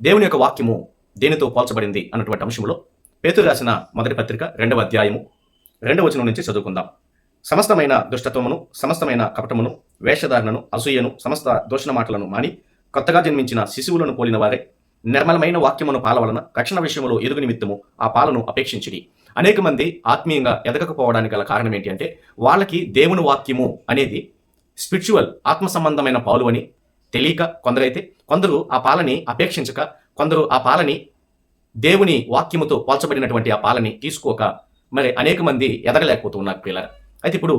దేవుని యొక్క వాక్యము దేనితో పోల్చబడింది అన్నటువంటి అంశంలో పేతురు రాసిన మొదటి పత్రిక రెండవ అధ్యాయము రెండవ వచనం నుంచి చదువుకుందాం. సమస్తమైన దుష్టత్వమును సమస్తమైన కపటమును వేషధారణను అసూయను సమస్త దోషణ మాటలను మాని కొత్తగా జన్మించిన శిశువులను పోలిన వారే నిర్మలమైన వాక్యమును పాల వలన రక్షణ విషయంలో ఎదుగు నిమిత్తము ఆ పాలను అపేక్షించిడి అనేక మంది ఆత్మీయంగా ఎదగకపోవడానికి గల కారణం ఏంటి అంటే వాళ్ళకి దేవుని వాక్యము అనేది స్పిరిచువల్ ఆత్మ సంబంధమైన పాలు అని తెలియక కొందరైతే కొందరు ఆ పాలని అపేక్షించక కొందరు ఆ పాలని దేవుని వాక్యముతో పోల్చబడినటువంటి ఆ పాలని తీసుకోక మరి అనేక మంది ఎదగలేకపోతూ ఉన్నారు పిల్లలు అయితే ఇప్పుడు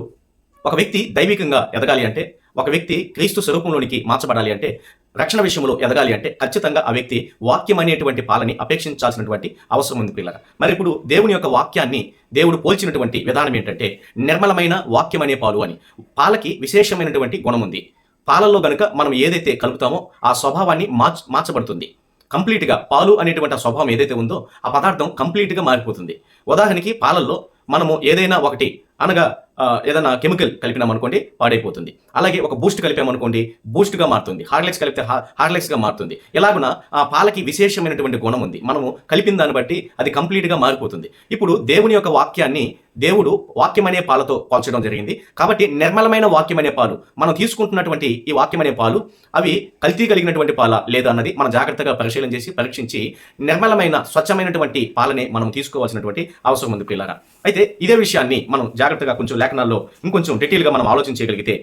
ఒక వ్యక్తి దైవికంగా ఎదగాలి అంటే ఒక వ్యక్తి క్రీస్తు స్వరూపంలోనికి మార్చబడాలి అంటే రక్షణ విషయంలో ఎదగాలి అంటే ఖచ్చితంగా ఆ వ్యక్తి వాక్యం అనేటువంటి పాలని అపేక్షించాల్సినటువంటి అవసరం ఉంది పిల్లల మరి ఇప్పుడు దేవుని యొక్క వాక్యాన్ని దేవుడు పోల్చినటువంటి విధానం ఏంటంటే నిర్మలమైన వాక్యం అనే పాలు అని. పాలకి విశేషమైనటువంటి గుణం ఉంది. పాలల్లో గనుక మనం ఏదైతే కలుపుతామో ఆ స్వభావాన్ని మార్చ మార్చబడుతుంది. కంప్లీట్గా పాలు అనేటువంటి ఆ స్వభావం ఏదైతే ఉందో ఆ పదార్థం కంప్లీట్గా మారిపోతుంది. ఉదాహరణకి పాలల్లో మనము ఏదైనా ఒకటి అనగా ఏదైనా కెమికల్ కలిపినామనుకోండి పాడైపోతుంది. అలాగే ఒక బూస్ట్ కలిపామనుకోండి బూస్ట్గా మారుతుంది. హార్లెక్స్ కలిపితే హార్లెక్స్గా మారుతుంది. ఇలాగున ఆ పాలకి విశేషమైనటువంటి గుణం ఉంది. మనము కలిపిన దాన్ని బట్టి అది కంప్లీట్గా మారిపోతుంది. ఇప్పుడు దేవుని యొక్క వాక్యాన్ని దేవుడు వాక్యం అనే పాలతో పోల్చడం జరిగింది. కాబట్టి నిర్మలమైన వాక్యం అనే పాలు మనం తీసుకుంటున్నటువంటి ఈ వాక్యం అనే పాలు అవి కల్తీ కలిగినటువంటి పాల లేదా అన్నది మనం జాగ్రత్తగా పరిశీలన చేసి పరీక్షించి నిర్మలమైన స్వచ్ఛమైనటువంటి పాలనే మనం తీసుకోవాల్సినటువంటి అవసరం ఉంది పిల్లరా అయితే ఇదే విషయాన్ని మనం జాగ్రత్తగా కొంచెం లేఖనాల్లో ఇంకొంచెం డీటెయిల్గా మనం ఆలోచించగలిగితే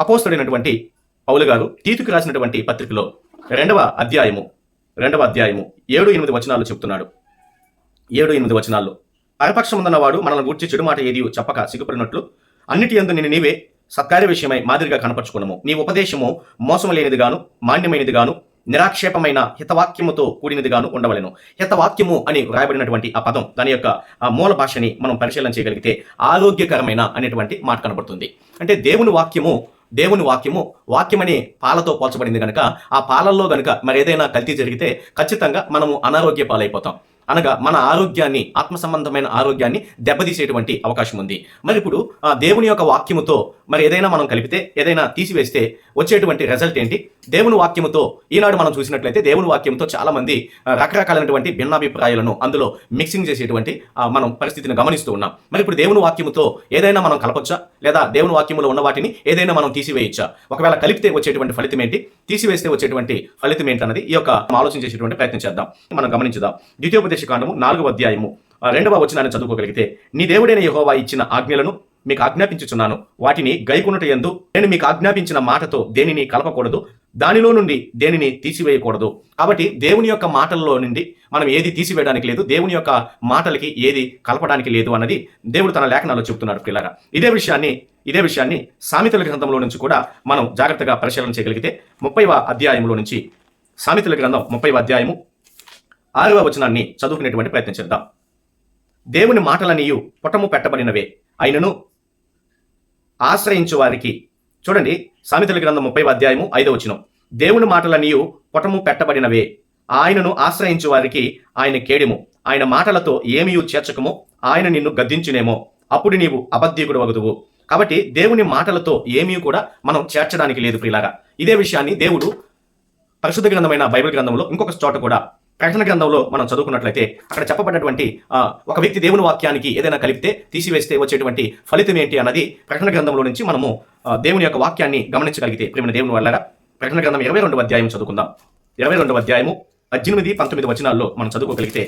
అపోస్తుడైనటువంటి పౌలు గారు తీతుకు రాసినటువంటి పత్రికలో రెండవ అధ్యాయము రెండవ అధ్యాయము ఏడు ఎనిమిది వచనాలు చెప్తున్నాడు. ఏడు ఎనిమిది వచనాల్లో. అరపక్షం వాడు మనల్ని గూర్చి చెడు మాట ఏది చెప్పక సిగ్గుపడినట్లు అన్నిటి యందు నేను నీవే సత్కార్య విషయమై మాదిరిగా కనపరుచుకున్నాము నీ ఉపదేశము మోసము లేనిదిగాను మాన్యమైనదిగాను నిరాక్షేపమైన హితవాక్యముతో కూడినదిగాను ఉండవలను. హితవాక్యము అని వ్రాయబడినటువంటి ఆ పదం దాని యొక్క ఆ మూల భాషని మనం పరిశీలన చేయగలిగితే ఆరోగ్యకరమైన అనేటువంటి మాట కనబడుతుంది అంటే దేవుని వాక్యము దేవుని వాక్యము వాక్యమనే పాలతో పోల్చబడింది కనుక ఆ పాలల్లో గనుక మరి ఏదైనా కల్తీ జరిగితే ఖచ్చితంగా మనము అనారోగ్య పాలైపోతాం. అనగా మన ఆరోగ్యాన్ని ఆత్మ సంబంధమైన ఆరోగ్యాన్ని దెబ్బతీసేటువంటి అవకాశం ఉంది. మరి ఇప్పుడు ఆ దేవుని యొక్క వాక్యముతో మరి ఏదైనా మనం కలిపితే ఏదైనా తీసివేస్తే వచ్చేటువంటి రిజల్ట్ ఏంటి? దేవుని వాక్యముతో ఈనాడు మనం చూసినట్లయితే దేవుని వాక్యంతో చాలా మంది రకరకాలైనటువంటి భిన్నాభిప్రాయాలను అందులో మిక్సింగ్ చేసేటువంటి మనం పరిస్థితిని గమనిస్తూ ఉన్నాం. మరి ఇప్పుడు దేవుని వాక్యముతో ఏదైనా మనం కలపొచ్చా? లేదా దేవుని వాక్యములో ఉన్న వాటిని ఏదైనా మనం తీసివేయచ్చా? ఒకవేళ కలిపితే వచ్చేటువంటి ఫలితం ఏంటి? తీసివేస్తే వచ్చేటువంటి ఫలితం ఏంటన్నది ఈ యొక్క ఆలోచన చేసేటువంటి ప్రయత్నం చేద్దాం. మనం గమనించుదాం. ద్వితీయోపదేశ కాండము నాలుగవ అధ్యాయము. రెండవ వచనాన్ని చదువుకోగలిగితే నీ దేవుడైన యహోవా ఇచ్చిన ఆజ్ఞలను మీకు ఆజ్ఞాపించుచున్నాను. వాటిని గైకొనుట ఎందు నేను మీకు ఆజ్ఞాపించిన మాటతో దేనిని కలపకూడదు. దానిలో నుండి దేనిని తీసివేయకూడదు. కాబట్టి దేవుని యొక్క మాటల్లో నుండి మనం ఏది తీసివేయడానికి లేదు దేవుని యొక్క మాటలకి ఏది కలపడానికి లేదు అన్నది దేవుడు తన లేఖనాల్లో చెబుతున్నాడు పిల్లగా ఇదే విషయాన్ని ఇదే విషయాన్ని సామెతల గ్రంథంలో నుంచి కూడా మనం జాగ్రత్తగా పరిశీలన చేయగలిగితే ముప్పైవ అధ్యాయంలో నుంచి సామెతల గ్రంథం ముప్పైవ అధ్యాయము ఆరవ వచనాన్ని చదువుకునేటువంటి ప్రయత్నం చేద్దాం. దేవుని మాటలనియు పుటము పెట్టబడినవే. అయినను ఆశ్రయించు వారికి. చూడండి సామెతల గ్రంథం ముప్పై అధ్యాయము ఐదవ వచనం. దేవుని మాటలనియు పుటము పెట్టబడినవే. ఆయనను ఆశ్రయించు వారికి ఆయన కేడిము. ఆయన మాటలతో ఏమియు చేర్చకము? ఆయన నిన్ను గద్దించునేమో. అప్పుడు నీవు అబద్ధీకుడు వగదువు కాబట్టి దేవుని మాటలతో ఏమీ కూడా మనం చేర్చడానికి లేదు ప్రిలాగా ఇదే విషయాన్ని దేవుడు పరిశుద్ధ గ్రంథమైన బైబిల్ గ్రంథంలో ఇంకొక చోట కూడా ప్రకటన గ్రంథంలో మనం చదువుకున్నట్లయితే అక్కడ చెప్పబడినటువంటి ఒక వ్యక్తి దేవుని వాక్యానికి ఏదైనా కలిపితే తీసివేస్తే వచ్చేటువంటి ఫలితం ఏంటి అన్నది ప్రకటన గ్రంథంలో నుంచి మనము దేవుని యొక్క వాక్యాన్ని గమనించగలిగితే ప్రేమ దేవుని వల్ల ప్రకటన గ్రంథం ఇరవై రెండు అధ్యాయం చదువుకుందాం. ఇరవై రెండవ అధ్యాయము పద్దెనిమిది పంతొమ్మిది వచనాల్లో మనం చదువుకోగలిగితే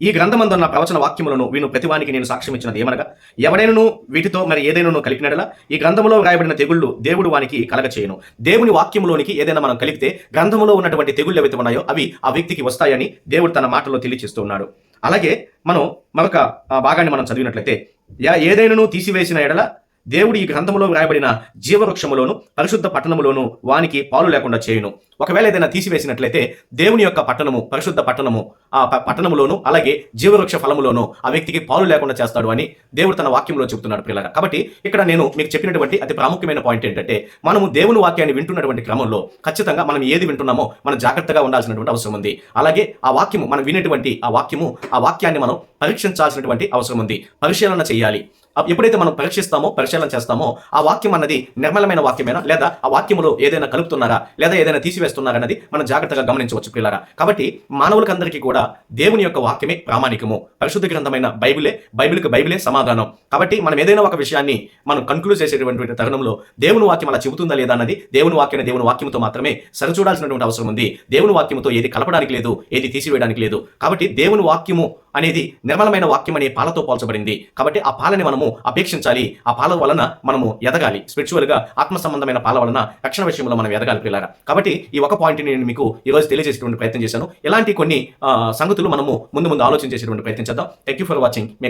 ఈ గ్రంథమందున్న ప్రవచన వాక్యములను వీను. ప్రతివానికి నేను సాక్ష్యం ఇచ్చినది ఏమనగా ఎవడైనను వీటితో మరి ఏదైనాను కలిపినడలా? ఈ గ్రంథములో వ్రాయబడిన తెగుళ్ళు దేవుడు వానికి కలగ చేయను దేవుని వాక్యంలోనికి ఏదైనా మనం కలిపితే గ్రంథములో ఉన్నటువంటి తెగుళ్ళు ఏవైతే ఉన్నాయో అవి ఆ వ్యక్తికి వస్తాయని దేవుడు తన మాటలో తెలియచేస్తూ ఉన్నాడు అలాగే మనం మరొక భాగాన్ని మనం చదివినట్లయితే యా ఏదైనాను తీసివేసిన ఎడల దేవుడు ఈ గ్రంథములో వ్రాయబడిన జీవవృక్షములోను పరిశుద్ధ పట్టణములోను వానికి పాలు లేకుండా చేయును. ఒకవేళ ఏదైనా తీసివేసినట్లయితే దేవుని యొక్క పట్టణము పరిశుద్ధ పట్టణము ఆ పట్టణములోను అలాగే జీవవృక్ష ఫలములోను ఆ వ్యక్తికి పాలు లేకుండా చేస్తాడు అని దేవుడు తన వాక్యంలో చెబుతున్నాడు పిల్లగా కాబట్టి ఇక్కడ నేను మీకు చెప్పినటువంటి అతి ప్రాముఖ్యమైన పాయింట్ ఏంటంటే మనము దేవుని వాక్యాన్ని వింటున్నటువంటి క్రమంలో ఖచ్చితంగా మనం ఏది వింటున్నామో మనం జాగ్రత్తగా ఉండాల్సినటువంటి అవసరం ఉంది. అలాగే ఆ వాక్యము మనం వినేటువంటి ఆ వాక్యము ఆ వాక్యాన్ని మనం పరీక్షించాల్సినటువంటి అవసరం ఉంది. పరిశీలన చేయాలి. ఎప్పుడైతే మనం పరీక్షిస్తామో పరిశీలన చేస్తామో ఆ వాక్యం అన్నది నిర్మలమైన వాక్యమేనా? లేదా ఆ వాక్యములో ఏదైనా కలుపుతున్నారా? లేదా ఏదైనా తీసివేస్తున్నారా అన్నది మనం జాగ్రత్తగా గమనించవచ్చు పిల్లరా కాబట్టి మానవులకందరికీ కూడా దేవుని యొక్క వాక్యమే ప్రామాణికము. పరిశుద్ధ గ్రంథమైన బైబిలే బైబిల్కి బైబిలే సమాధానం. కాబట్టి మనం ఏదైనా ఒక విషయాన్ని మనం కన్క్లూడ్ చేసేటువంటి తరుణంలో దేవుని వాక్యం అలా చెబుతుందా లేదా అన్నది దేవుని వాక్యం దేవుని వాక్యంతో మాత్రమే సరిచూడాల్సినటువంటి అవసరం ఉంది. దేవుని వాక్యంతో ఏది కలపడానికి లేదు ఏది తీసివేయడానికి లేదు. కాబట్టి దేవుని వాక్యము అనేది నిర్మలమైన వాక్యం అనే పాలతో పోల్చబడింది. కాబట్టి ఆ పాలని మనము అపేక్షించాలి. ఆ పాల వలన మనము ఎదగాలి. స్పిరిచువల్గా ఆత్మ సంబంధమైన పాల వలన రక్షణ విషయంలో మనం ఎదగాలి పిల్లగా కాబట్టి ఈ ఒక పాయింట్ నేను మీకు ఈ రోజు తెలియజేసేటువంటి ప్రయత్నం చేశాను. ఇలాంటి కొన్ని సంగతులు మనము ముందు ముందు ఆలోచన చేసేటువంటి ప్రయత్నం చేద్దాం. Thank you for watching me